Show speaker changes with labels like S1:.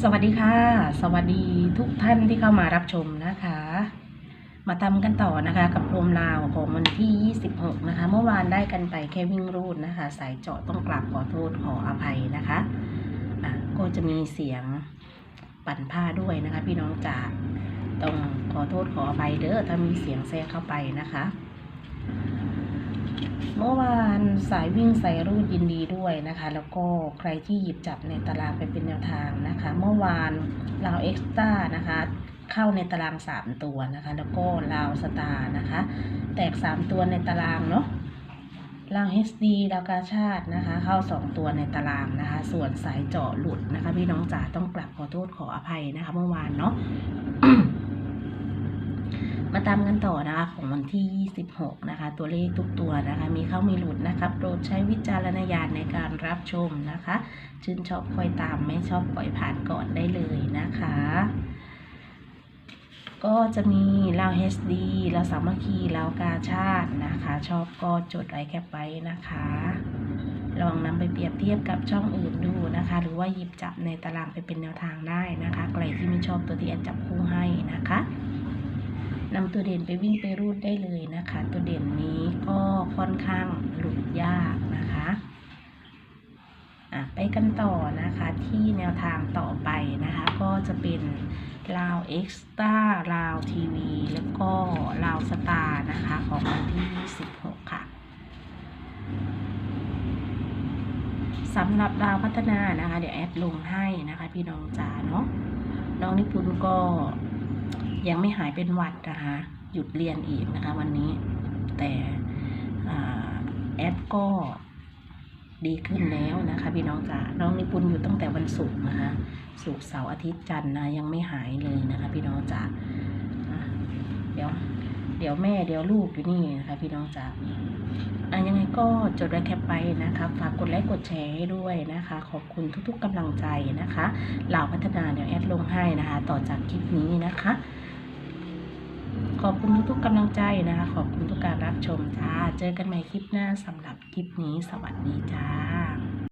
S1: สวัสดีค่ะ สวัสดีทุกท่านที่เข้ามารับชมนะคะ มาทำกันต่อนะคะกับรมราวของวันที่ 26 นะคะ เมื่อวานได้กันไปแค่วิ่งรูดนะคะ สายเจาะต้องกราบขอโทษขออภัยนะคะอะก็จะมีเสียงปั่นผ้าด้วยนะคะ พี่น้องจ๋าต้องขอโทษขออภัยเด้อถ้ามีเสียงแทรกเข้าไปนะคะ เมื่อวานสายวิ่งสายรูดยินดีด้วยนะคะ แล้วก็ใครที่หยิบจับในตารางไปเป็นแนวทางนะคะ เมื่อวานลาวเอ็กซ์ต้านะคะเข้าในตาราง 3 ตัวนะคะ แล้วก็ลาวสตาร์นะคะ แตก 3 ตัวในตารางเนาะลาว HD ลาวกาชาตินะคะ เข้า 2 ตัวในตารางนะคะ ส่วนสายเจาะหลุดนะคะ พี่น้องจ๋าต้องกลับขอโทษขออภัยนะคะ เมื่อวานเนาะ มาตามกันต่อนะคะของวันที่ 26 นะคะ ตัวเลขทุกตัวนะคะ มีเข้ามีหลุดนะคะโปรดใช้วิจารณญาณในการรับชมนะคะ ชื่นชอบคอยตามไม่ชอบปล่อยผ่านก่อนได้เลยนะคะ ก็จะมีลาว HD ลาวสามัคคีลาวกาชาตินะคะ ชอบก็จดไว้แคปไว้นะคะ ลองนำไปเปรียบเทียบกับช่องอื่นดูนะคะ หรือว่าหยิบจับในตารางไปเป็นแนวทางได้นะคะ ใครที่ไม่ชอบตัวที่แอนจับคู่ให้ ตัวเด่นไปวิ่งไปรูดได้เลยนะคะ ตัวเด่นนี้ก็ค่อนข้างหลุดยากนะคะอะไปกันต่อนะคะที่แนวทางต่อไปนะคะ ก็จะเป็นลาวเอ็กซ์ต้าลาวทีวี แล้วก็ลาวสตาร์นะคะ ของวันที่16ค่ะสำหรับดาวพัฒนานะคะ เดี๋ยวแอดลงให้นะคะ พี่น้องจ๋าเนาะน้องนิพุนก็ ยังไม่หายเป็นหวัดนะคะ หยุดเรียนอีกนะคะ วันนี้ แต่แอดก็ดีขึ้นแล้วนะคะ พี่น้องจ๋า น้องนิพุนอยู่ตั้งแต่วันศุกร์นะคะ ศุกร์เสาร์อาทิตย์จันทร์นะยังไม่หายเลยนะคะ พี่น้องจ๋าเดี๋ยว เดี๋ยวแม่เดี๋ยวลูกอยู่นี่นะคะ พี่น้องจ๋าอะยังไงก็จดไว้แคปไปนะคะ ฝากกดไลค์กดแชร์ให้ด้วยนะคะ ขอบคุณทุกๆกำลังใจนะคะเหล่าพัฒนาเดี๋ยวแอดลงให้นะคะ ต่อจากคลิปนี้นะคะ ขอบคุณทุกๆกำลังใจนะคะ ขอบคุณทุกการรับชมจ้า เจอกันใหม่คลิปหน้าสำหรับคลิปนี้ สวัสดีจ้า